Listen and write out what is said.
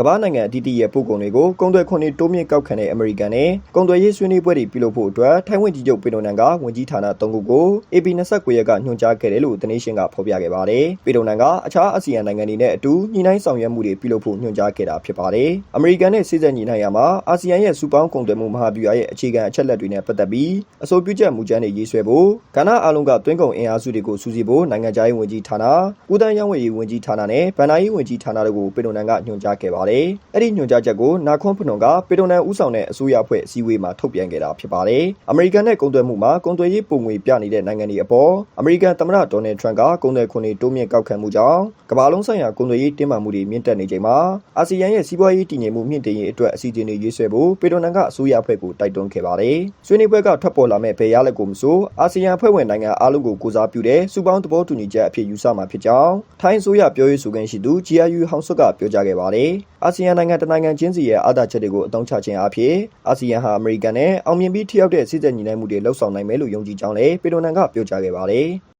ကမ္ဘာနိုင်ငံအသီးသီးရဲ့ပို့ကုန်တွေကိုကုန်သွယ်ခွန်တွေတိုးမြင့်ကောက်ခံတဲ့အမေရိကန်နဲ့ကုန်သွယ်ရေးဆွေးနွေးပွဲတွေပြုလုပ်ဖို့အတွက်ထိုင်းဝန်ကြီးချုပ်ပေတိုနန်ကဝန်ကြီးဌာန၃ခုကို AP 29ရက်ကညွှန်ကြားခဲ့တယ်လို့တနင်္ရှင်းကဖော်ပြခဲ့ပါတယ်။ပေတိုနန်ကအခြားအာဆီယံနိုင်ငံတွေနဲ့အတူညှိနှိုင်းဆောင်ရွက်မှုတွေပြုလုပ်ဖို့ညွှန်ကြားခဲ့တာဖြစ်ပါတယ်။အမေရိကန်နဲ့စစ်ဆက်ညီနိုင်ရမှာအာဆီယံရဲ့စူပေါင်းကုန်သွယ်မှုမဟာဗျူဟာရဲ့အခြေခံအချက်လက်တွေနဲ့ပတ်သက်ပြီးအဆိုပြုချက်မူကြမ်းတွေရေးဆွဲဖို့ကဏ္ဍအားလုံးကသွင်းကုန်အင်အားစုတွေကိုစူးစီးဖို့နိုင်ငံခြားရေးဝန်ကြီးဌာန၊ကုသရေးဝန်ကြီးဝန်ကြီးဌာနနဲ့ဗန်နာရေးဝန်ကြီးဌာနတို့ကိုပေတိုနန်ကညွှန်ကြားခဲ့ပါတယ်။အဲ့ဒီညွှန်ကြားချက်ကိုနာခွန်ဖနွန်ကပေတိုနန်ဦးဆောင်တဲ့အစိုးရအဖွဲ့အစည်းအဝေးမှာထုတ်ပြန်ခဲ့တာဖြစ်ပါတယ်။အမေရိကန်နဲ့ကုန်သွယ်မှုမှာကုန်သွယ်ရေးပုံငွေပြနေတဲ့နိုင်ငံတွေအပေါ်အမေရိကန်သမ္မတဒေါ်နယ်ထရန့်ကကုန်သွယ်ခွန်တွေတိုးမြင့်ကောက်ခံမှုကြောင့်ကမ္ဘာလုံးဆိုင်ရာကုန်သွယ်ရေးတင်းမာမှုတွေမြင့်တက်နေချိန်မှာအာဆီယံရဲ့စီးပွားရေးတည်ငြိမ်မှုမြင့်တင်ရေးအတွက်အစီအစဉ်တွေရေးဆွဲဖို့ပေတိုနန်ကအစိုးရအဖွဲ့ကိုတိုက်တွန်းခဲ့ပါတယ်။ဆွေးနွေးပွဲကထွက်ပေါ်လာမဲ့ဘယ်ရလက်ကိုမဆိုအာဆီယံအဖွဲ့ဝင်နိုင်ငံအားလုံးကိုကိုစားပြုတဲ့စုပေါင်းသဘောတူညီချက်အဖြစ်ယူဆမှာဖြစ်ကြောင်းထိုင်းအစိုးရပြောရေးဆိုခွင့်ရှိသူ GRU ဟောင်ဆွတ်ကပြောကြားခဲ့ပါတယ်။အာဆီယံနိုင်ငံတနိုင်ငံချင်းစီရဲ့အားသာချက်တွေကိုအသုံးချခြင်းအဖြစ်အာဆီယံဟာအမေရိကန်နဲ့အောင်မြင်ပြီးထိရောက်တဲ့စစ်သက်ညီနိုင်မှုတွေလှုပ်ဆောင်နိုင်မယ်လို့ယုံကြည်ကြောင်းလည်းပေတိုနန်ကပြောကြားခဲ့ပါတယ်။